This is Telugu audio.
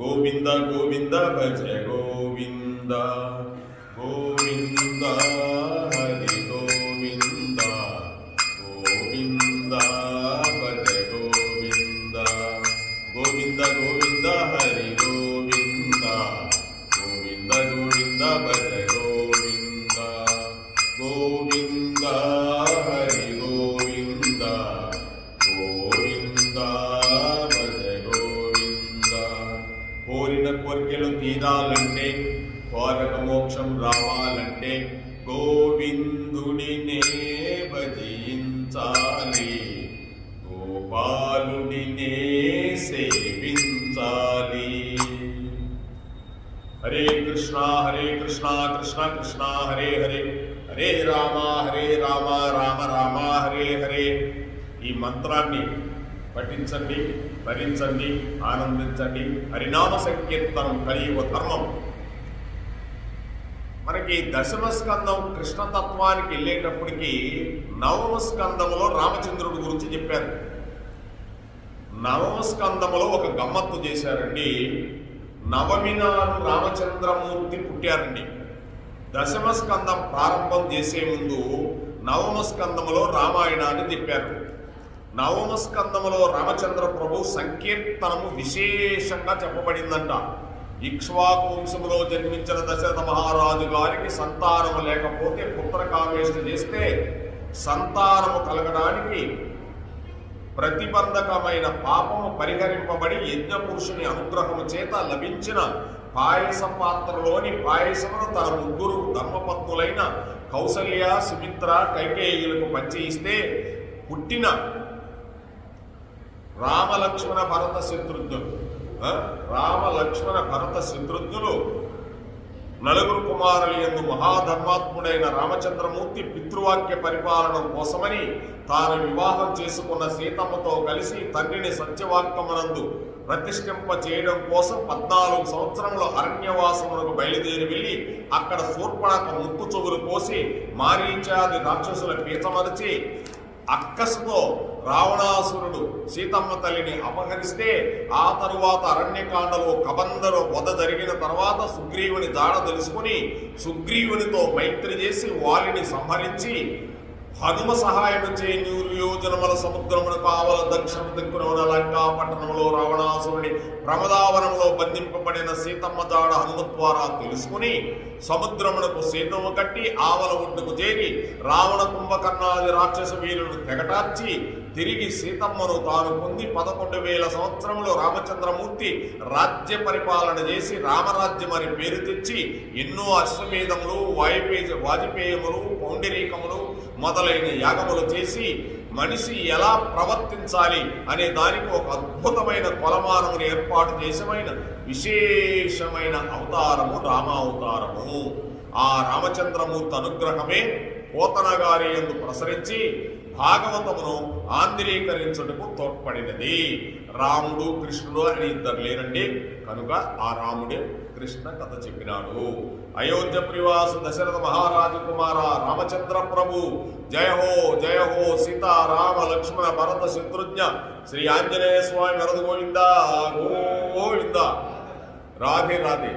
గోవింద గోవింద భజ గోవింద గోవింద హరి గోవింద గోవింద భజ గోవింద గోవింద గోవింద హరి గోవింద గోవింద గోవింద భజ గోవింద గోవింద హరి కోరికలు తీరాలంటే కోరక మోక్షం రావాలంటే గోవిందుడినే భజించాలి. గోపాలుడినే సేవించాలి. హరే కృష్ణ హరే కృష్ణ కృష్ణ కృష్ణ హరే హరే. హరే రామ హరే రామ రామ రామ హరే హరే. ఈ మంత్రాన్ని పఠించండి భరించండి ఆనందించండి. హరినామ సంకీర్తనం కలియుగ ధర్మం. మనకి దశమ స్కందం కృష్ణతత్వానికి వెళ్ళేటప్పటికి నవమ స్కందములో రామచంద్రుడి గురించి చెప్పారు. నవమ స్కందములో ఒక గమ్మత్తు చేశారండి. నవమి నాడు రామచంద్రమూర్తి పుట్టారండి. దశమ స్కందం ప్రారంభం చేసే ముందు నవమ స్కందములో రామాయణాన్ని తిప్పారు నవమ స్కందములో రామచంద్ర ప్రభు సంకీర్తనము విశేషంగా చెప్పబడిందంట. ఇక్ష్వాకు వంశములో జన్మించిన దశరథ మహారాజు గారికి సంతానము లేకపోతే పుత్ర చేస్తే సంతానము కలగడానికి ప్రతిబంధకమైన పాపము పరిహరింపబడి యజ్ఞ పురుషుని అనుగ్రహము చేత లభించిన పాయస పాత్రలోని పాయసమును తన ముగ్గురు ధర్మపత్నులైన కౌసల్య సుమిత్ర కైకేయులకు పంచి ఇస్తే పుట్టిన రామలక్ష్మణ భరత శత్రుఘ్నులు. రామలక్ష్మణ రామ లక్ష్మణ భరత శత్రుఘ్నులు నలుగురు కుమారులు ఎందు మహాధర్మాత్ముడైన రామచంద్రమూర్తి పితృవాక్య పరిపాలన కోసమని తాను వివాహం చేసుకున్న సీతమ్మతో కలిసి తండ్రిని సత్యవాక్యమునందు ప్రతిష్ఠింప చేయడం కోసం పద్నాలుగు సంవత్సరంలో అరణ్యవాసములకు బయలుదేరి వెళ్ళి అక్కడ శూర్పణక ముక్కు చెవులు కోసి మారీచాది రాక్షసుల పీచమరిచి అక్కసుతో రావణాసురుడు సీతమ్మ తల్లిని అపహరిస్తే ఆ తరువాత అరణ్యకాండలో కబందరు వధ జరిగిన తర్వాత సుగ్రీవుని దాడ తెలుసుకుని సుగ్రీవునితో మైత్రి చేసి వాలిని సంహరించి హనుమ సహాయం చే నూరు సముద్రమున సముద్రమును కావల దక్షిణ దిక్కున ఉన్న లంకా పట్టణంలో రావణాసురుడి ప్రమదావనంలో బంధింపబడిన సీతమ్మ దాడ హనుమ ద్వారా తెలుసుకుని సముద్రమునకు సేతువు కట్టి ఆవల ఒడ్డుకు చేరి రావణ కుంభకర్ణాది రాక్షస వీరులను తెగటార్చి తిరిగి సీతమ్మను తాను పొంది పదకొండు వేల సంవత్సరంలో రామచంద్రమూర్తి రాజ్య పరిపాలన చేసి రామరాజ్యం అని పేరు తెచ్చి ఎన్నో అశ్వమేధములు వాయుపే వాజపేయములు పౌండరీకములు మొదలైన యాగములు చేసి మనిషి ఎలా ప్రవర్తించాలి అనే దానికి ఒక అద్భుతమైన కొలమానమును ఏర్పాటు చేసమైన విశేషమైన అవతారము రామావతారము. ఆ రామచంద్రమూర్తి అనుగ్రహమే పోతన గారి ఎందు ప్రసరించి భాగవతమును ఆంధ్రీకరించుటకు తోడ్పడినది. రాముడు కృష్ణుడు అని ఇద్దరు లేరండి. కనుక ఆ రాముడే కృష్ణ కథ చెప్పినాడు. అయోధ్య ప్రివాసు దశరథ మహారాజు కుమార రామచంద్ర ప్రభు. జయ హో జయ హో సీత రామ లక్ష్మణ భరత శత్రుఘ్న శ్రీ ఆంజనేయ స్వామి వరద గోవింద గోవింద. రాధే రాధే.